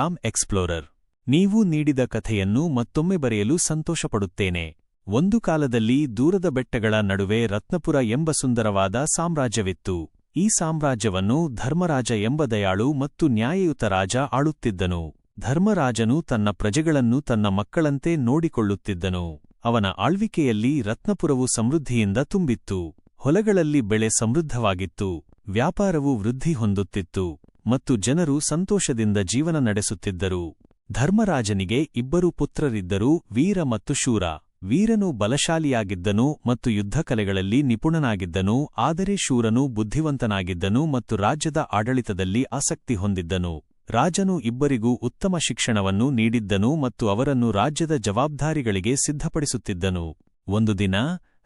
Am explorer. ನೀವು ನೀಡಿದ ಕಥೆಯನ್ನು ಮತ್ತೊಮ್ಮೆ ಬರೆಯಲು ಸಂತೋಷಪಡುತ್ತೇನೆ. ಒಂದು ಕಾಲದಲ್ಲಿ ದೂರದ ಬೆಟ್ಟಗಳ ನಡುವೆ ರತ್ನಪುರ ಎಂಬ ಸುಂದರವಾದ ಸಾಮ್ರಾಜ್ಯವಿತ್ತು. ಈ ಸಾಮ್ರಾಜ್ಯವನ್ನು ಧರ್ಮರಾಜ ಎಂಬ ದಯಾಳು ಮತ್ತು ನ್ಯಾಯಯುತ ರಾಜ ಆಳುತ್ತಿದ್ದನು. ಧರ್ಮರಾಜನು ತನ್ನ ಪ್ರಜೆಗಳನ್ನು ತನ್ನ ಮಕ್ಕಳಂತೆ ನೋಡಿಕೊಳ್ಳುತ್ತಿದ್ದನು. ಅವನ ಆಳ್ವಿಕೆಯಲ್ಲಿ ರತ್ನಪುರವು ಸಮೃದ್ಧಿಯಿಂದ ತುಂಬಿತ್ತು. ಹೊಲಗಳಲ್ಲಿ ಬೆಳೆ ಸಮೃದ್ಧವಾಗಿತ್ತು. ವ್ಯಾಪಾರವು ವೃದ್ಧಿ ಹೊಂದುತ್ತಿತ್ತು. ಮತ್ತು ಜನರು ಸಂತೋಷದಿಂದ ಜೀವನ ನಡೆಸುತ್ತಿದ್ದರು. ಧರ್ಮರಾಜನಿಗೆ ಇಬ್ಬರು ಪುತ್ರರಿದ್ದರು, ವೀರ ಮತ್ತು ಶೂರ. ವೀರನು ಬಲಶಾಲಿಯಾಗಿದ್ದನು ಮತ್ತು ಯುದ್ಧಕಲೆಗಳಲ್ಲಿ ನಿಪುಣನಾಗಿದ್ದನು, ಆದರೆ ಶೂರನು ಬುದ್ಧಿವಂತನಾಗಿದ್ದನು ಮತ್ತು ರಾಜ್ಯದ ಆಡಳಿತದಲ್ಲಿ ಆಸಕ್ತಿ ಹೊಂದಿದ್ದನು. ರಾಜನು ಇಬ್ಬರಿಗೂ ಉತ್ತಮ ಶಿಕ್ಷಣವನ್ನು ನೀಡಿದ್ದನು ಮತ್ತು ಅವರನ್ನು ರಾಜ್ಯದ ಜವಾಬ್ದಾರಿಗಳಿಗೆ ಸಿದ್ಧಪಡಿಸುತ್ತಿದ್ದನು. ಒಂದು ದಿನ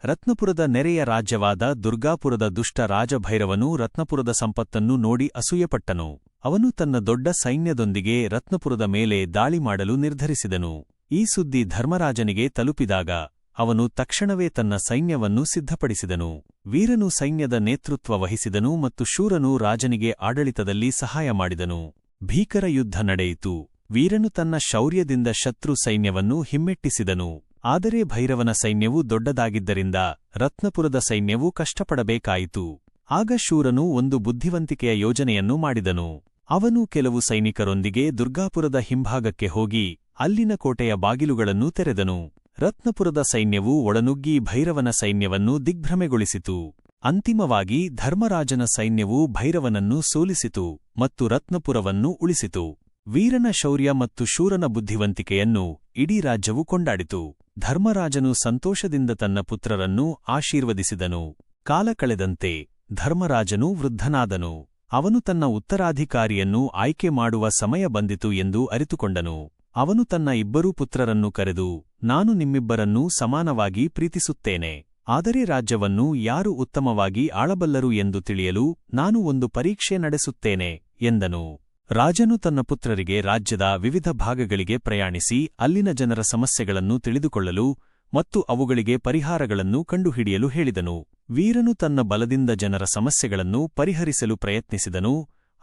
ರತ್ನಪುರದ ನೆರೆಯ ರಾಜ್ಯವಾದ ದುರ್ಗಾಪುರದ ದುಷ್ಟ ರಾಜಭೈರವನು ರತ್ನಪುರದ ಸಂಪತ್ತನ್ನು ನೋಡಿ ಅಸೂಯಪಟ್ಟನು. ಅವನು ತನ್ನ ದೊಡ್ಡ ಸೈನ್ಯದೊಂದಿಗೆ ರತ್ನಪುರದ ಮೇಲೆ ದಾಳಿ ಮಾಡಲು ನಿರ್ಧರಿಸಿದನು. ಈ ಸುದ್ದಿ ಧರ್ಮರಾಜನಿಗೆ ತಲುಪಿದಾಗ, ಅವನು ತಕ್ಷಣವೇ ತನ್ನ ಸೈನ್ಯವನ್ನು ಸಿದ್ಧಪಡಿಸಿದನು. ವೀರನು ಸೈನ್ಯದ ನೇತೃತ್ವ ವಹಿಸಿದನು ಮತ್ತು ಶೂರನು ರಾಜನಿಗೆ ಆಡಳಿತದಲ್ಲಿ ಸಹಾಯ ಮಾಡಿದನು. ಭೀಕರ ಯುದ್ಧ ನಡೆಯಿತು. ವೀರನು ತನ್ನ ಶೌರ್ಯದಿಂದ ಶತ್ರು ಸೈನ್ಯವನ್ನು ಹಿಮ್ಮೆಟ್ಟಿಸಿದನು. ಆದರೆ ಭೈರವನ ಸೈನ್ಯವು ದೊಡ್ಡದಾಗಿದ್ದರಿಂದ ರತ್ನಪುರದ ಸೈನ್ಯವು ಕಷ್ಟಪಡಬೇಕಾಯಿತು. ಆಗ ಶೂರನು ಒಂದು ಬುದ್ಧಿವಂತಿಕೆಯ ಯೋಜನೆಯನ್ನು ಮಾಡಿದನು. ಅವನು ಕೆಲವು ಸೈನಿಕರೊಂದಿಗೆ ದುರ್ಗಾಪುರದ ಹಿಂಭಾಗಕ್ಕೆ ಹೋಗಿ ಅಲ್ಲಿನ ಕೋಟೆಯ ಬಾಗಿಲುಗಳನ್ನು ತೆರೆದನು. ರತ್ನಪುರದ ಸೈನ್ಯವು ಒಳನುಗ್ಗಿ ಭೈರವನ ಸೈನ್ಯವನ್ನು ದಿಗ್ಭ್ರಮೆಗೊಳಿಸಿತು. ಅಂತಿಮವಾಗಿ ಧರ್ಮರಾಜನ ಸೈನ್ಯವು ಭೈರವನನ್ನು ಸೋಲಿಸಿತು ಮತ್ತು ರತ್ನಪುರವನ್ನು ಉಳಿಸಿತು. ವೀರನ ಶೌರ್ಯ ಮತ್ತು ಶೂರನ ಬುದ್ಧಿವಂತಿಕೆಯನ್ನು ಇಡೀ ರಾಜ್ಯವು ಕೊಂಡಾಡಿತು. ಧರ್ಮರಾಜನು ಸಂತೋಷದಿಂದ ತನ್ನ ಪುತ್ರರನ್ನು ಆಶೀರ್ವದಿಸಿದನು. ಕಾಲ ಕಳೆದಂತೆ ಧರ್ಮರಾಜನು ವೃದ್ಧನಾದನು. ಅವನು ತನ್ನ ಉತ್ತರಾಧಿಕಾರಿಯನ್ನು ಆಯ್ಕೆ ಮಾಡುವ ಸಮಯ ಬಂದಿತು ಎಂದು ಅರಿತುಕೊಂಡನು. ಅವನು ತನ್ನ ಇಬ್ಬರೂ ಪುತ್ರರನ್ನು ಕರೆದು, ನಾನು ನಿಮ್ಮಿಬ್ಬರನ್ನೂ ಸಮಾನವಾಗಿ ಪ್ರೀತಿಸುತ್ತೇನೆ. ಆದರೆ ರಾಜ್ಯವನ್ನು ಯಾರು ಉತ್ತಮವಾಗಿ ಆಳಬಲ್ಲರು ಎಂದು ತಿಳಿಯಲು ನಾನು ಒಂದು ಪರೀಕ್ಷೆ ನಡೆಸುತ್ತೇನೆ, ಎಂದನು. ರಾಜನು ತನ್ನ ಪುತ್ರರಿಗೆ ರಾಜ್ಯದ ವಿವಿಧ ಭಾಗಗಳಿಗೆ ಪ್ರಯಾಣಿಸಿ ಅಲ್ಲಿನ ಜನರ ಸಮಸ್ಯೆಗಳನ್ನು ತಿಳಿದುಕೊಳ್ಳಲು ಮತ್ತು ಅವುಗಳಿಗೆ ಪರಿಹಾರಗಳನ್ನು ಕಂಡುಹಿಡಿಯಲು ಹೇಳಿದನು. ವೀರನು ತನ್ನ ಬಲದಿಂದ ಜನರ ಸಮಸ್ಯೆಗಳನ್ನು ಪರಿಹರಿಸಲು ಪ್ರಯತ್ನಿಸಿದನು.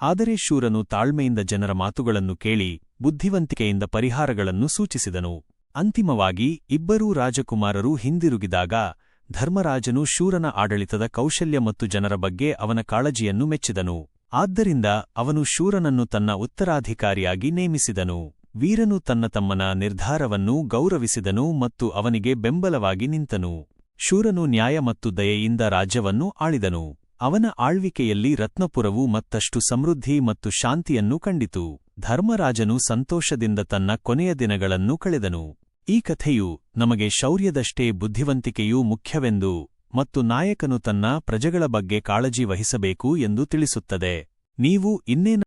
ಆದರೆ ಶೂರನು ತಾಳ್ಮೆಯಿಂದ ಜನರ ಮಾತುಗಳನ್ನು ಕೇಳಿ ಬುದ್ಧಿವಂತಿಕೆಯಿಂದ ಪರಿಹಾರಗಳನ್ನು ಸೂಚಿಸಿದನು. ಅಂತಿಮವಾಗಿ ಇಬ್ಬರೂ ರಾಜಕುಮಾರರು ಹಿಂದಿರುಗಿದಾಗ ಧರ್ಮರಾಜನು ಶೂರನ ಆಡಳಿತದ ಕೌಶಲ್ಯ ಮತ್ತು ಜನರ ಬಗ್ಗೆ ಅವನ ಕಾಳಜಿಯನ್ನು ಮೆಚ್ಚಿದನು. ಆದ್ದರಿಂದ ಅವನು ಶೂರನನ್ನು ತನ್ನ ಉತ್ತರಾಧಿಕಾರಿಯಾಗಿ ನೇಮಿಸಿದನು. ವೀರನು ತನ್ನ ತಮ್ಮನ ನಿರ್ಧಾರವನ್ನು ಗೌರವಿಸಿದನು ಮತ್ತು ಅವನಿಗೆ ಬೆಂಬಲವಾಗಿ ನಿಂತನು. ಶೂರನು ನ್ಯಾಯ ಮತ್ತು ದಯೆಯಿಂದ ರಾಜ್ಯವನ್ನು ಆಳಿದನು. ಅವನ ಆಳ್ವಿಕೆಯಲ್ಲಿ ರತ್ನಪುರವು ಮತ್ತಷ್ಟು ಸಮೃದ್ಧಿ ಮತ್ತು ಶಾಂತಿಯನ್ನು ಕಂಡಿತು. ಧರ್ಮರಾಜನು ಸಂತೋಷದಿಂದ ತನ್ನ ಕೊನೆಯ ದಿನಗಳನ್ನು ಕಳೆದನು. ಈ ಕಥೆಯು ನಮಗೆ ಶೌರ್ಯದಷ್ಟೇ ಬುದ್ಧಿವಂತಿಕೆಯೂ ಮುಖ್ಯವೆಂದು ಮತ್ತು ನಾಯಕನು ತನ್ನ ಪ್ರಜೆಗಳ ಬಗ್ಗೆ ಕಾಳಜಿ ವಹಿಸಬೇಕು ಎಂದು ತಿಳಿಸುತ್ತದೆ. ನೀವು ಇನ್ನೇನ